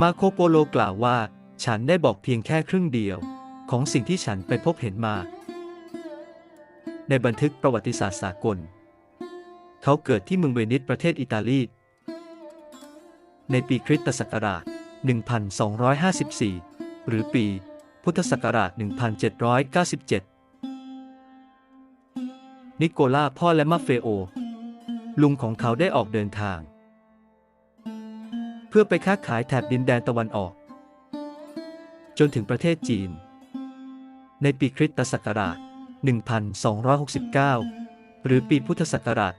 มาโคโปโลกล่าวว่า ฉันได้บอกเพียงแค่ครึ่งเดียว ของสิ่งที่ฉันไปพบเห็นมา ในบันทึกประวัติศาสตร์สากล เขาเกิดที่เมืองเวนิสประเทศอิตาลี ในปีคริสตศักราช 1254 หรือปี พุทธศักราช 1797 นิโคลาพ่อและมาเฟโอ ลุงของเขาได้ออกเดินทาง เพื่อไปค้าขายแถบดินแดนตะวันออก จนถึงประเทศจีน ในปีคริสตศักราช 1269 หรือปีพุทธศักราช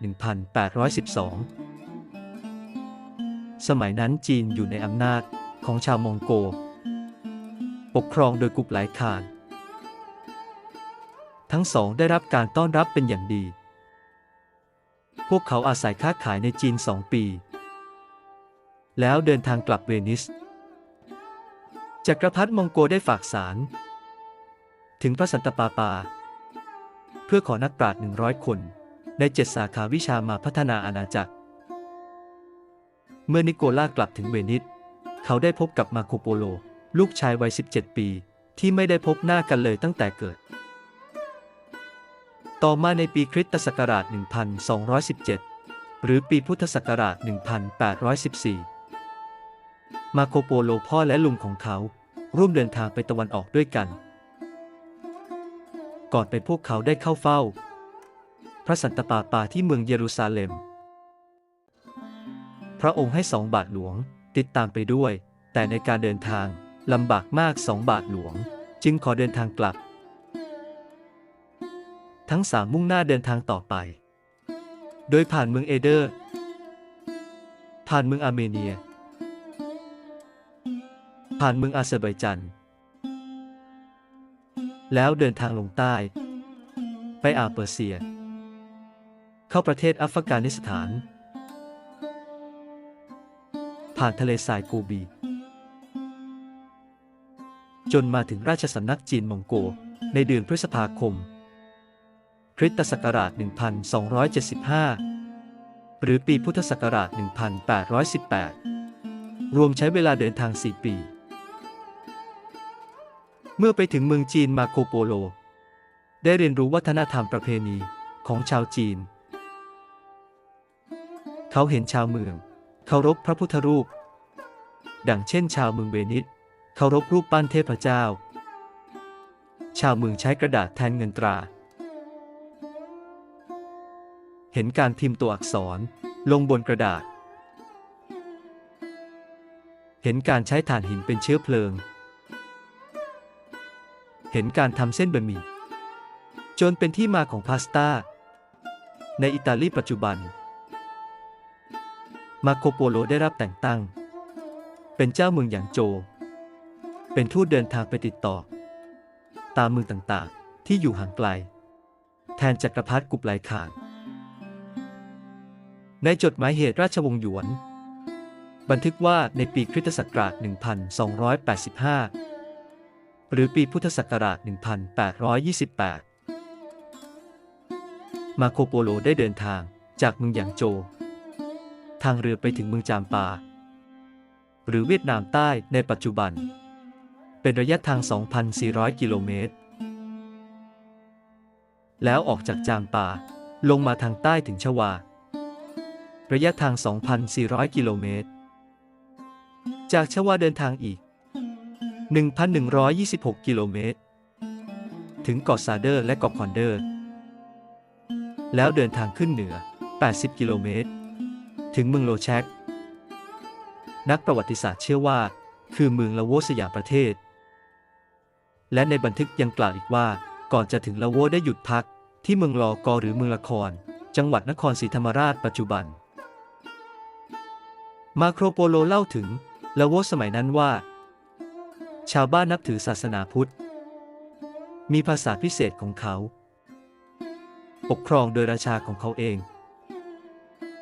1812 สมัยนั้นจีนอยู่ในอำนาจของชาวมองโก ปกครองโดยกุบหลายคาน ทั้งสองได้รับการต้อนรับเป็นอย่างดี พวกเขาอาศัยค้าขายในจีนสองปี แล้วเดินทางกลับเวนิส จักรพรรดิมองโกได้ฝากสาร ถึงพระสันตะปาปา เพื่อขอนักปราชญ์หนึ่งร้อยคน ในเจ็ดสาขาวิชามาพัฒนาอาณาจักร เมื่อนิโคลากลับถึงเวนิส เขาได้พบกับมาโคโปโล ลูกชายวัย 17 ปี ที่ไม่ได้พบหน้ากันเลยตั้งแต่เกิด ต่อมาในปีคริสตศักราช 1217 หรือปีพุทธศักราช 1814 มาโคโปโลพ่อและลุงของเขา ร่วมเดินทางไปตะวันออกด้วยกัน ก่อนไปพวกเขาได้เข้าเฝ้า พระสันตะปาปาที่เมืองเยรูซาเล็ม พระองค์ให้สองบาทหลวงติดตามไปด้วย แต่ในการเดินทางลำบากมากสองบาทหลวง จึงขอเดินทางกลับ ทั้งสามมุ่งหน้าเดินทางต่อไป โดยผ่านเมืองเอเดอร์ ผ่านเมืองอาร์เมเนีย ผ่านเมืองอาเซอร์ไบจัน แล้วเดินทางลงใต้ ไปอาเปอร์เซีย เข้าประเทศอัฟกานิสถาน ผ่านทะเลทรายโกบี จนมาถึงราชสำนักจีนมองโกในเดือนพฤษภาคม คริสตศักราช 1275 หรือปีพุทธศักราช 1818 รวมใช้เวลาเดินทาง 4 ปี เมื่อไปถึงเมืองจีนมาโคโปโล ได้เรียนรู้วัฒนธรรมประเพณีของชาวจีน เขาเห็นชาวเมืองเคารพพระพุทธรูป ดังเช่นชาวเมืองเวนิสเคารพรูปปั้นเทพเจ้า ชาวเมืองใช้กระดาษแทนเงินตรา เห็นการพิมพ์ตัวอักษรลงบนกระดาษ เห็นการใช้ถ่านหินเป็นเชื้อเพลิง เห็นการทำเส้นบะหมี่จนเป็นที่มาของพาสต้า ในอิตาลีปัจจุบัน มาโคโปโลได้รับแต่งตั้ง เป็นเจ้าเมืองหยางโจ เป็นทูตเดินทางไปติดต่อ ตามเมืองต่างๆ ที่อยู่ห่างไกล แทนจักรพรรดิกุบไลข่านในจดหมายเหตุราชวงศ์หยวน บันทึกว่าในปีคริสตศักราช 1285 หรือปีพุทธศักราช 1828 มาโคโปโลได้เดินทางจากเมืองหยางโจทางเรือไปถึงเมืองจามปา หรือเวียดนามใต้ในปัจจุบัน เป็นระยะทาง 2,400 กิโลเมตร แล้วออกจากจามปาลงมาทางใต้ถึงชวา ระยะทาง 2,400 กิโลเมตร จากชวาเดินทางอีก 1,126 กิโลเมตร ถึงเกาะซาเดอร์และเกาะคอนเดอร์ แล้วเดินทางขึ้นเหนือ 80 กิโลเมตร ถึงเมืองโลแชก นักประวัติศาสตร์เชื่อว่า คือเมืองลาโวสยามประเทศ และในบันทึกยังกล่าวอีกว่า ก่อนจะถึงลาโวได้หยุดพัก ที่เมืองลอกอหรือเมืองละคร จังหวัดนครศรีธรรมราชปัจจุบัน มาโครโปโลเล่าถึงลาโวสมัยนั้นว่า ชาวบ้านนับถือศาสนาพุทธ มีภาษาพิเศษของเขา ปกครองโดยราชาของเขาเอง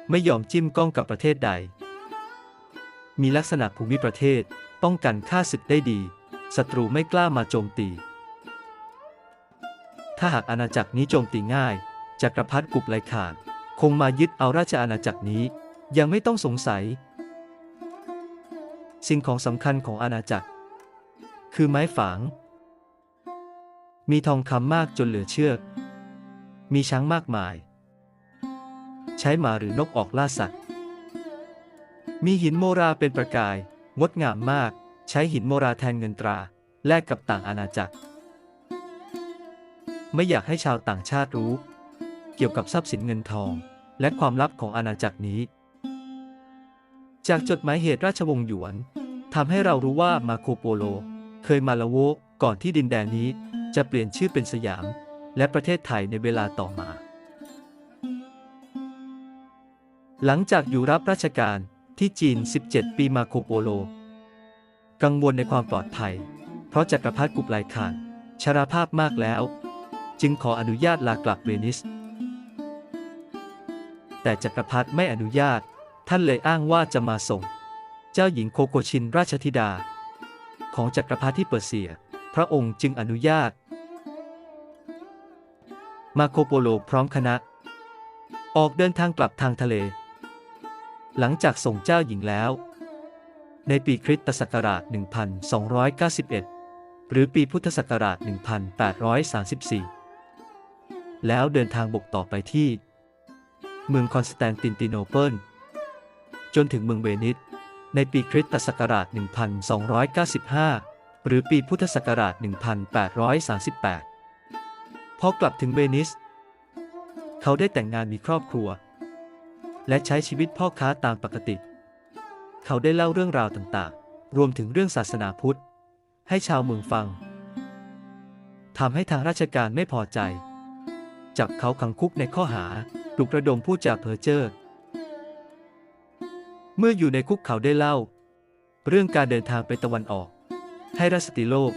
ไม่ยอมจิ้มก้องกับประเทศใด มีลักษณะภูมิประเทศป้องกันฆ่าศึกได้ดี ศัตรูไม่กล้ามาโจมตี ถ้าหากอาณาจักรนี้โจมตีง่าย จักรพรรดิกุบไลขานคงมายึดเอาราชอาณาจักรนี้ ยังไม่ต้องสงสัย สิ่งของสำคัญของอาณาจักร คือไม้ฝาง มีทองคำมากจนเหลือเชื่อมีช้างมากมาย ใช้หมาหรือนกออกล่าสัตว์ มีหินโมราเป็นประกาย งดงามมาก ใช้หินโมราแทนเงินตรา แลกกับต่างอาณาจักร ไม่อยากให้ชาวต่างชาติรู้ เกี่ยวกับทรัพย์สินเงินทอง และความลับของอาณาจักรนี้ จากจดหมายเหตุราชวงศ์หยวนทำให้เรารู้ว่ามาโคโปโล เคยมาละโวก่อนที่ดินแดนนี้จะเปลี่ยนชื่อเป็นสยาม และประเทศไทยในเวลาต่อมา หลังจากอยู่รับราชการที่จีน 17 ปีมาโคโปโล กังวลในความปลอดภัย เพราะจักรพรรดิกุบไลขานชราภาพมากแล้ว จึงขออนุญาตลากลับเวนิส แต่จักรพรรดิไม่อนุญาต ท่านเลยอ้างว่าจะมาส่ง เจ้าหญิงโคโกชินราชธิดา ของจักรพรรดิเปอร์เซีย พระองค์จึงอนุญาต มาโคโปโลพร้อมคณะ ออกเดินทางกลับทางทะเล หลังจากส่งเจ้าหญิงแล้ว ในปีคริสตศักราช 1291 หรือปีพุทธศักราช 1834 แล้วเดินทางบกต่อไปที่ เมืองคอนสแตนตินติโนเปิลจนถึงเมืองเวนิส ในปีคริสตศักราช 1295 หรือปีพุทธศักราช 1838 พอกลับถึงเวนิส เขาได้แต่งงานมีครอบครัว และใช้ชีวิตพ่อค้าตามปกติ เขาได้เล่าเรื่องราวต่างๆ รวมถึงเรื่องศาสนาพุทธ ให้ชาวเมืองฟังทำให้ทางราชการไม่พอใจ จับเขาขังคุกในข้อหาปลุกระดมผู้จาเพ้อเจ้อ เมื่ออยู่ในคุกเขาได้เล่า เรื่องการเดินทางไปตะวันออก ให้รัสติโลก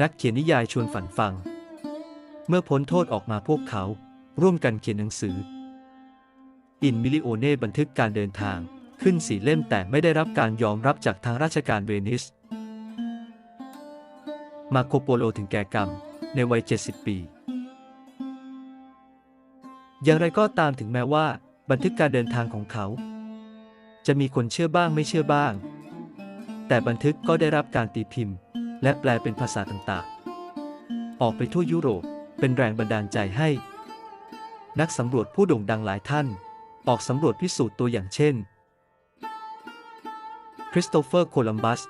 นักเขียนนิยายชวนฝันฟัง เมื่อพ้นโทษออกมาพวกเขา ร่วมกันเขียนหนังสือ อินมิลิโอเน่บันทึกการเดินทางขึ้นสีเล่มแต่ไม่ได้รับการยอมรับจากทางราชการเวนิส มาโคโปโลถึงแก่กรรมในวัย 70 ปี อย่างไรก็ตามถึงแม้ว่า บันทึกการเดินทางของเขา จะมีคนเชื่อบ้างไม่เชื่อบ้าง แต่บันทึกก็ได้รับการตีพิมพ์ และแปลเป็นภาษาต่างๆ ออกไปทั่วยุโรปเป็นแรงบันดาลใจให้ นักสำรวจผู้โด่งดังหลายท่าน ออกสำรวจพิสูจน์ตัวอย่างเช่น คริสโตเฟอร์ โคลัมบัส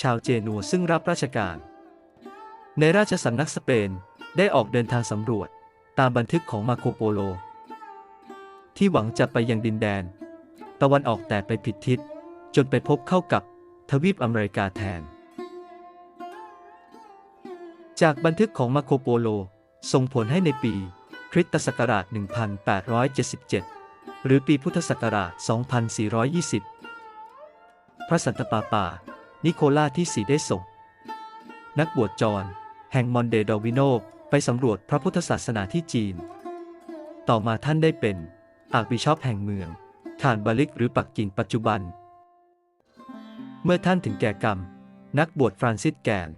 ชาวเจนัวซึ่งรับราชการ ในราชสำนักสเปนได้ออกเดินทางสำรวจตามบันทึกของมาโคโปโล ที่หวังจะไปยังดินแดน ตะวันออกแต่ไปผิดทิศ จนไปพบเข้ากับทวีปอเมริกาแทน จากบันทึกของมาโคโปโลส่งผลให้ในปีคริสตศักราช 1877 หรือปีพุทธศักราช 2420 พระสันตะปาปา นิโคลาที่สีได้ส่ง นักบวชจร แห่งมอนเดดอวิโนไปสำรวจพระพุทธศาสนาที่จีน ต่อมาท่านได้เป็นอาร์บิชอปแห่งเมือง ขานบาลิกหรือปักกิ่งปัจจุบัน เมื่อท่านถึงแก่กรรม นักบวชฟรานซิสแกน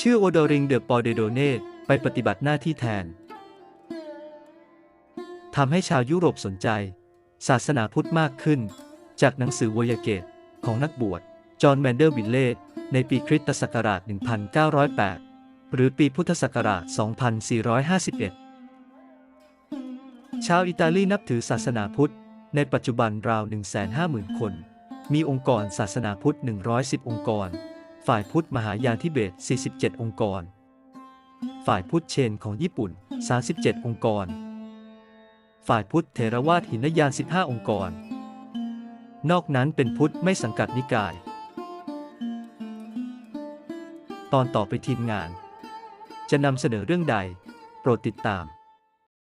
ชื่อโอโดริงเดอปอเดโดเนไปปฏิบัติหน้าที่แทนทำให้ชาวยุโรปสนใจ ศาสนาพุทธมากขึ้น จากหนังสือวยเกตของนักบวชจอห์นแมนเดอร์วิลเล่ในปีคริสตศักราช 1908 หรือปีพุทธศักราช 2451 ชาวอิตาลีนับถือศาสนาพุทธ ในปัจจุบันราว 150,000 คน มีองค์กรศาสนาพุทธ 110 องค์กร ฝ่ายพุทธมหายานทิเบต 47 องค์กร ฝ่ายพุทธเชนของญี่ปุ่น 37 องค์กร ฝ่ายพุทธเทรวาทหินยาน 15 องค์กร นอกนั้นเป็นพุทธไม่สังกัดนิกาย ตอนต่อไปทีมงาน จะนำเสนอเรื่องใด โปรดติดตาม